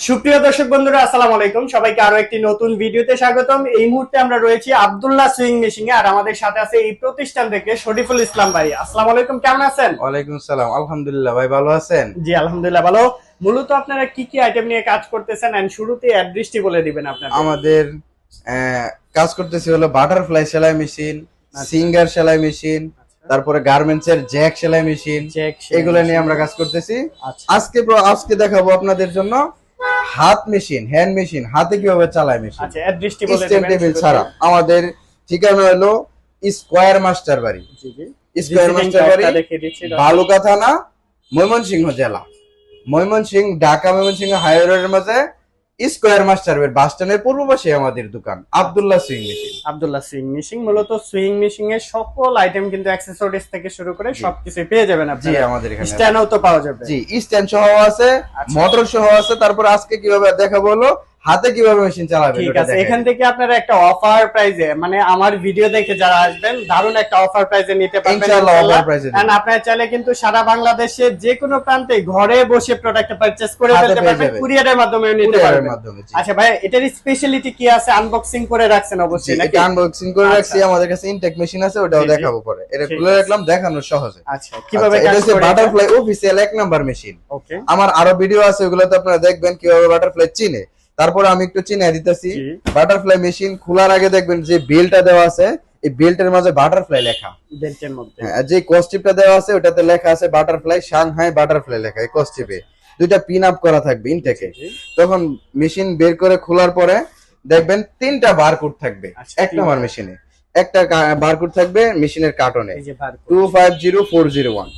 সুপ্রিয় দর্শক বন্ধুরা আসসালামু আলাইকুম। সবাইকে আরও একটি নতুন ভিডিওতে স্বাগতম। এই মুহূর্তে আমরা রয়েছি আব্দুল্লাহ সুইং মেশিং এ আর আমাদের সাথে আছে এই প্রতিষ্ঠান থেকে শরীফুল ইসলাম ভাই। আসসালামু আলাইকুম কেমন আছেন? ওয়ালাইকুম সালাম। আলহামদুলিল্লাহ ভাই ভালো আছেন? জি আলহামদুলিল্লাহ ভালো। মূলত আপনারা কি কি আইটেম নিয়ে কাজ করতেছেন? এন্ড শুরুতে অ্যাড্রেসটি বলে দিবেন আপনারা আমাদের আহ, কাজ করতেছি হলো বাটারফ্লাই সেলাই মেশিন সিঙ্গার সেলাই মেশিন তারপরে গার্মেন্টস এর জ্যাক সেলাই মেশিন এগুলো নিয়ে আমরা কাজ করতেছি। আচ্ছা। আজকে আজকে দেখাবো আপনাদের জন্য হাত মেশিন হ্যান্ড মেশিন হাতে কীভাবে চালায় মেশিন আচ্ছা অ্যাড্রেসটি বলে দেবেন টেবিল। ছাড়া। আমাদের ঠিকানা হলো স্কয়ার মাস্টার বাড়ি। জি জি। স্কয়ার মাস্টার বাড়ি বালুকা থানা ময়মনসিংহ জেলা। ময়মনসিংহ ঢাকা ময়মনসিংহ হাইওয়ে রোডের মাঝে স্কোয়ার মাস্টার বাস স্ট্যান্ডের পূর্ব পাশে আমাদের দোকান Abdullah sewing machine Abdullah sewing machine মূলত সুইং মেশিন এর সকল আইটেম কিন্তু অ্যাক্সেসরিজ থেকে শুরু করে সবকিছু পেয়ে যাবেন আপনি জি আমাদের এখানে। স্ট্যান্ডও তো পাওয়া যাবে। জি স্ট্যান্ড সহ আছে আচ্ছা। মোটর সহ আছে তারপর আজকে কীভাবে দেখাবো হলো? হাতে কীভাবে মেশিন চালাবে ঠিক আছে এখান থেকে আপনারা একটা অফার প্রাইজে মানে আমার ভিডিও দেখে যারা আসবেন দারুণ একটা অফার প্রাইজে নিতে পারবেন ইনশাআল্লাহ ইনশাআল্লাহ। offer price এ And আপনারা চাইলে কিন্তু সারা বাংলাদেশের যে কোনো প্রান্তে ঘরে বসে প্রোডাক্ট পারচেজ করে ফেলতে পারবেন কুরিয়ারের মাধ্যমে নিতে পারবেন। আচ্ছা ভাই এটার স্পেশালিটি কি আছে? আনবক্সিং করে রাখছেন অবশ্যই নাকি? আনবক্সিং করে রাখছি আচ্ছা। আমাদের কাছে ইনটেক মেশিন আছে ওটাও। দেখাবো পরে। এটা খুলে রাখলাম দেখানোর সহজে। আচ্ছা কীভাবে আচ্ছা, এটা হচ্ছে বাটারফ্লাই অফিসিয়াল এক নাম্বার মেশিন ওকে আমার আরও ভিডিও আছে ওগুলোতে আপনারা দেখবেন কীভাবে বাটারফ্লাই চিনে। তারপরে আমি একটু চিনে দিতেছি। বাটারফ্লাই মেশিন খোলার আগে দেখবেন যে বেলটা দেওয়া আছে এই বেল্টের মাঝে বাটারফ্লাই লেখা। বেল্টের মধ্যে। হ্যাঁ, যে কস্টিপটা দেওয়া আছে ওটাতে লেখা আছে বাটারফ্লাই সাংহাই বাটারফ্লাই লেখা এই কস্টিপে দুইটা পিন আপ করা থাকবে ইনটেকে। তখন মেশিন বের করে খোলার পরে দেখবেন তিনটা বারকোড থাকবে আচ্ছা, এক নম্বর মেশিনে একটা বারকোড থাকবে মেশিনের কার্টনে two five zero four zero one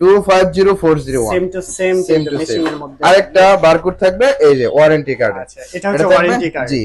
আচ্ছা two five zero four zero one same two same same two same আরেকটা বারকোড থাকবে এই যে ওয়ারেন্টি কার্ড আচ্ছা এটা হচ্ছে ওয়ারেন্টি জি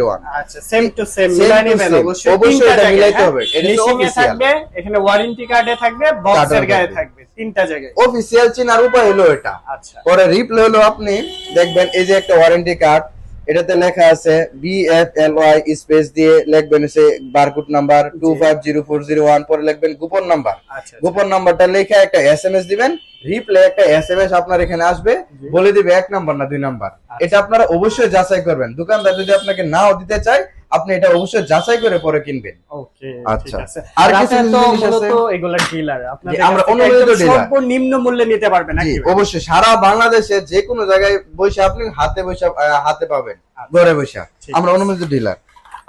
ওয়ান আচ্ছা সেম টু সেম মিলাই নেবেন অবশ্যই অবশ্যই এটা মিলাইতে হ্যাঁ? হবে। এটা তো Machine এ official। থাকবে এখানে ওয়ারেন্টি কার্ডে থাকবে বক্সের গায়ে থাকবে। থাকবে তিনটা জায়গায়। অফিসিয়াল চিনার উপায় হলো এটা। আচ্ছা। পরে রিপ্লে হলো আপনি দেখবেন এই যে একটা ওয়ারেন্টি কার্ড এটাতে লেখা আছে B F L Y space দিয়ে লিখবেন সে barcode number two five zero four zero one পরে লিখবেন গোপন নাম্বার আচ্ছা গোপন নাম্বারটা লেখা একটা এসএমএস এম এস দিবেন রিপ্লে একটা এসএমএস এম এস আপনার এখানে আসবে বলে দিবে এক নাম্বার না দুই নাম্বার এটা আপনারা অবশ্যই যাচাই করবেন। দোকানদার যদি আপনাকে নাও দিতে চায় আপনি এটা অবশ্যই যাচাই করে পরে কিনবেন। ওকে আচ্ছা। আর আর কিছু কিছু জিনিস আছে? এগুলা ডিলার আপনাদের আমরা অনুমোদিত একদম সর্বনিম্ন মূল্যে নিতে পারবেন নাকি অবশ্যই। সারা বাংলাদেশে যে কোনো জায়গায় বসে আপনি হাতে বসে হাতে পাবেন। ঘরে বসে। আচ্ছা। আমরা অনুমোদিত ডিলার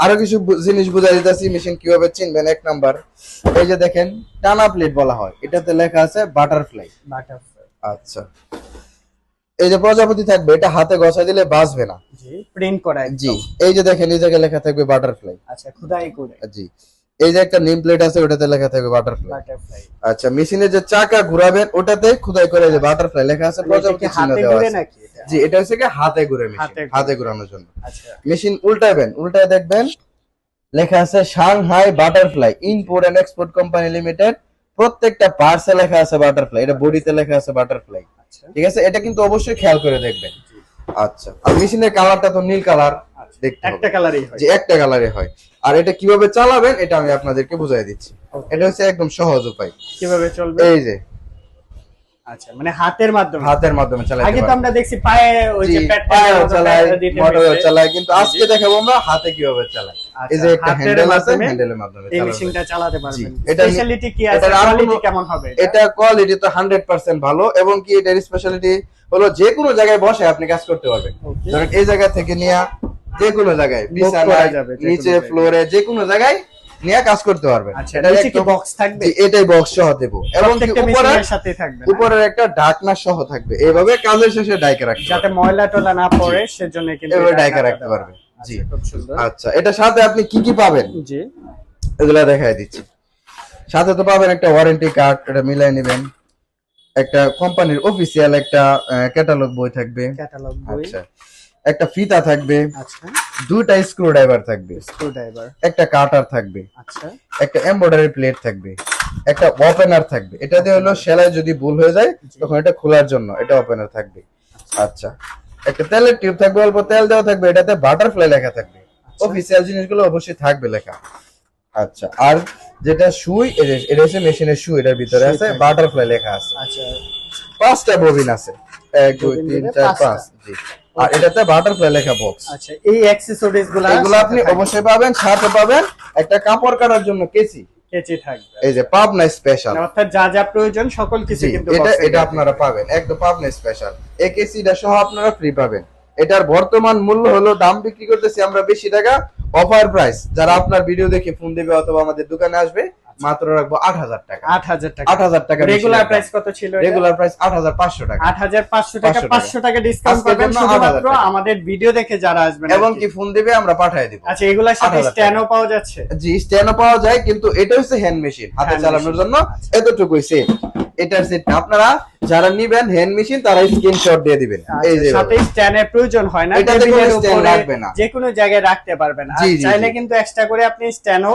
আরও কিছু জিনিস বুঝাই দিতেছি মেশিন কীভাবে চিনবেন? এক নাম্বার। এই যে দেখেন টানা প্লেট বলা হয়। এটাতে লেখা আছে বাটারফ্লাই বাটারফ্লাই আচ্ছা। এই যে প্রজাপতি থাকবে এটা হাতে গসা দিলে বাঁচবে না। প্রিন্ট করা জি এই যে দেখেন এই জায়গায় লেখা থাকবে বাটারফ্লাই আচ্ছা খুদাই করে। জি। এই যে একটা নেম প্লেট আছে ওটাতে লেখা থাকবে বাটারফ্লাই আচ্ছা মেশিনে যে চাকা ঘুরাবেন ওটাতে খোদাই করে যে বাটারফ্লাই লেখা আছে প্রজাপতি চিহ্ন হাতে দেওয়া আছে। নাকি জি এটা হচ্ছে কি হাতে ঘুরে মেশিন। হাতে ঘুরানোর জন্য। আচ্ছা। মেশিন উল্টাবেন উল্টায় দেখবেন লেখা আছে Shanghai Butterfly import and export company limited প্রত্যেকটা পার্সে লেখা আছে বাটারফ্লাই এটা বডিতে লেখা আছে বাটারফ্লাই আচ্ছা ঠিক আছে? এটা কিন্তু অবশ্যই খেয়াল করে দেখবেন। আচ্ছা। আর মেশিনের কালারটা তো নীল কালার দেখতে একটা কালারই হয়। যে একটা কালারে হয়। আর এটা কীভাবে চালাবেন এটা আমি আপনাদেরকে বুঝাই দিচ্ছি। এটা হচ্ছে একদম সহজ উপায়। কীভাবে চলবে? এই যে। আচ্ছা মানে হাতের মাধ্যমে? হাতের মাধ্যমে চালাই আগে তো আমরা দেখছি পায়ে ওই যে প্যাড প্যাড চালাই হয়েছে। চালাই কিন্তু আজকে দেখাবো আমরা হাতে কীভাবে চালাই। এই যে একটা হ্যান্ডেল আছে হ্যান্ডেলের মাধ্যমে এই মেশিনটা চালাতে পারবেন। জি, এটা নি- স্পেশালিটি কি আছে কোয়ালিটি কেমন হবে? এটা কোয়ালিটি তো হান্ড্রেড পার্সেন্ট ভালো এবং কি এটার স্পেশালিটি হলো যে কোনো জায়গায় বসে আপনি কাজ করতে পারবেন। ধরেন এই জায়গা থেকে নিয়ে যে কোনো জায়গায় বিছানায় যাবে, যে কোনো নিচে ফ্লোরে যে কোনো জায়গায় নিয়ে কাজ করতে পারবেন। আচ্ছা এটাই বক্স সহ দেবো। এবং উপরের একটা ডাকনা সহ থাকবে। এইভাবে কাজের শেষে ডাইকে রাখতে যাতে ময়লা টলা না পড়ে সেজন্য কিন্তু ডাইকা রাখতে পারবে জি। আচ্ছা, আচ্ছা এটার সাথে আপনি কি কি পাবেন? জি। এগুলা দেখাই দিচ্ছি। সাথে তো পাবেন একটা ওয়ারেন্টি কার্ড এটা মিলাই নেবেন। একটা কোম্পানির অফিসিয়াল একটা ক্যাটালগ বই থাকবে। ক্যাটালগ বই। আচ্ছা একটা ফিতা থাকবে। আচ্ছা। দুইটা স্ক্রু ড্রাইভার থাকবে। স্ক্রু ড্রাইভার একটা কাটার থাকবে। আচ্ছা। একটা এমব্রয়ডারি প্লেট থাকবে। একটা ওপেনার থাকবে। এটা দিয়ে হলো সেলাই যদি ভুল হয়ে যায় তখন এটা খোলার জন্য এটা ওপেনার থাকবে। আচ্ছা। একটা তেলের টিউব থাকবে অল্প তেল দেওয়া থাকবে এটাতে বাটারফ্লাই লেখা থাকবে। অফিসিয়াল জিনিসগুলো অবশ্যই থাকবে লেখা। আচ্ছা আর যেটা সুই এটা হচ্ছে মেশিনের সুই এটার ভিতরে আছে বাটারফ্লাই লেখা আছে। আচ্ছা। পাঁচটা ববিন আছে। এক দুই তিন, চার। পাঁচ জি। আর এটাতে বাটারফ্লাই লেখা বক্স আচ্ছা এই অ্যাক্সেসরিজগুলো এগুলো আপনি অবশ্যই পাবেন সাথে পাবেন একটা কাপড় কাটার জন্য কেচি। কেচি থাকবে। এই যে পাবনা স্পেশাল মানে অর্থাৎ যা যা প্রয়োজন সকল কিছু কিন্তু এটা এটা আপনারা পাবেন একদম পাবনা স্পেশাল এই সহ আপনারা ফ্রি পাবেন। এটার বর্তমান মূল্য হলো দাম বিক্রি করতেছি আমরা বেশি টাকা অফার প্রাইস যারা আপনার ভিডিও দেখে ফোন দেবে অথবা আমাদের দোকানে আসবে মাত্র রাখব আট হাজার টাকা। আট হাজার টাকা। আট হাজার টাকা রেগুলার প্রাইস কত ছিল রেগুলার প্রাইস আট হাজার পাঁচশো টাকা। আট হাজার পাঁচশো টাকা পাঁচশো টাকা। ডিসকাউন্ট পাবেন শুধুমাত্র আমাদের ভিডিও দেখে যারা আসবেন এবং কি। ফোন দিবে আমরা পাঠিয়ে দিব। আচ্ছা এগুলা সাথে 8,000 টাকা। স্ট্যান্ডও পাওয়া যাচ্ছে? জি স্ট্যান্ডও পাওয়া যায় কিন্তু এটা হচ্ছে হ্যান্ড মেশিন হাতে চালানোর জন্য এতটুকুই সেট এটার সেট আপনারা যারা নিবেন হ্যান্ড মেশিন তারা স্ক্রিনশট দিয়ে দিবেন। এই যে আচ্ছা, সাথে স্ট্যান্ডের প্রয়োজন হয় না এটাতে টেবিলের কোনো stand লাগবে না। যে কোনো জায়গায় রাখতে পারবেন। আর চাইলে কিন্তু এক্সট্রা করে আপনি স্ট্যান্ডও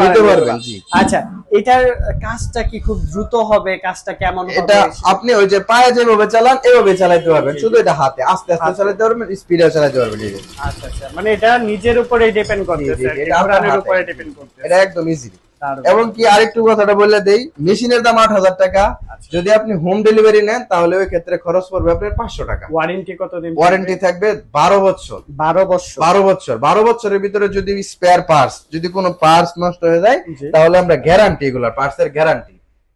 নিতে পারবেন। আচ্ছা এটার কাজটা কি খুব দ্রুত হবে? কাজটা কেমন হবে? এটা আপনি ওই যে পায়ে যেভাবে চালান এভাবে চালাতে পারবেন। শুধু এটা হাতে। আস্তে আস্তে চালাতে পারবেন স্পিডে চালাতে পারবেন আচ্ছা আচ্ছা। মানে এটা নিজের উপরে ডিপেন্ড করতেছে এটা আপনার উপরে ডিপেন্ড করতেছে। এটা একদম ইজি এবং কি আরেকটু কথাটা বলে দেই মেশিনের দাম আট হাজার টাকা। আচ্ছা। যদি আপনি হোম ডেলিভারি নেন তাহলে ওই ক্ষেত্রে খরচ পড়বে আপনার পাঁচশো টাকা। ওয়ারেন্টি কতদিন ওয়ারেন্টি থাকবে বারো বছর। বারো বছর। বারো বছর। বারো বছরের ভিতরে যদি স্পেয়ার পার্টস যদি কোনো পার্টস নষ্ট হয়ে যায় তাহলে আমরা গ্যারান্টি এগুলো পার্টস এর গ্যারান্টি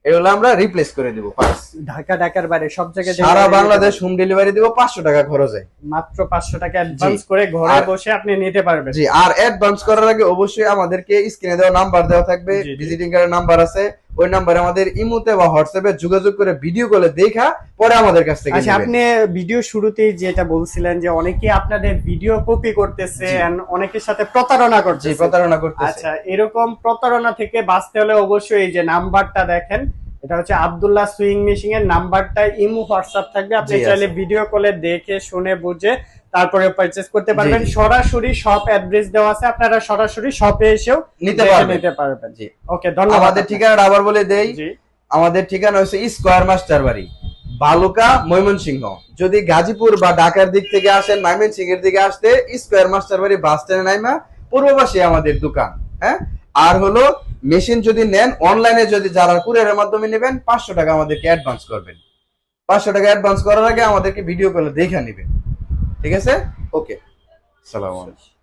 এগুলো আমরা রিপ্লেস করে দিব পার্টস ঢাকা ঢাকার বাইরে সব জায়গায় সারা বাংলাদেশ হোম ডেলিভারি দিব পাঁচশো টাকা খরচে। মাত্র পাঁচশো টাকা অ্যাডভান্স করে ঘরে বসে আপনি নিতে পারবেন। জি আর অ্যাডভান্স করার আগে অবশ্যই আমাদেরকে স্ক্রিনে দেওয়া নাম্বার দেওয়া থাকবে। ভিজিটিং কার্ডের নাম্বার আছে। ওই নাম্বারে আমাদের ইমোতে বা হোয়াটসঅ্যাপে যোগাযোগ করে ভিডিও কলে দেখা পরে আমাদের কাছ থেকে আচ্ছা আপনি ভিডিও শুরুতেই যেটা বলছিলেন যে অনেকে আপনাদের ভিডিও কপি করতেছে and অনেকের সাথে প্রতারণা করছে প্রতারণা করতেছে। আচ্ছা এরকম প্রতারণা থেকে বাঁচতে হলে অবশ্যই এই যে নাম্বারটা দেখেন এটা হচ্ছে আব্দুল্লাহ সুইং মেশিং এর নাম্বারটা ইমো হোয়াটসঅ্যাপ থাকবে। আপনি চাইলে ভিডিও কলে দেখে শুনে বুঝে তারপরে পারচেজ করতে পারবেন। সরাসরি শপ অ্যাড্রেস দেওয়া আছে। আপনারা সরাসরি শপে এসেও নিতে পারবেন। নিতে পারবেন। জি। ওকে ধন্যবাদ আমাদের। ঠিকানাটা আবার বলে দেই। আমাদের ঠিকানা হচ্ছে স্কোয়ার মাস্টার বাড়ি। বালুকা ময়মনসিংহ। যদি গাজীপুর বা ঢাকার দিক থেকে আসেন ময়মনসিংহ এর দিকে আসতে স্কোয়ার মাস্টার বাড়ি বাস স্ট্যান্ডে নাইমা পূর্ব পাশে আমাদের দোকান হ্যাঁ? আর হলো মেশিন যদি নেন অনলাইনে যদি যারা কুরিয়ারের মাধ্যমে নেবেন পাঁচশো টাকা আমাদেরকে অ্যাডভান্স করবেন। পাঁচশো টাকা অ্যাডভান্স করার আগে আমাদেরকে ভিডিও কলে দেখে নেবেন। ঠিক আছে? ওকে সালাম আলাইকুম।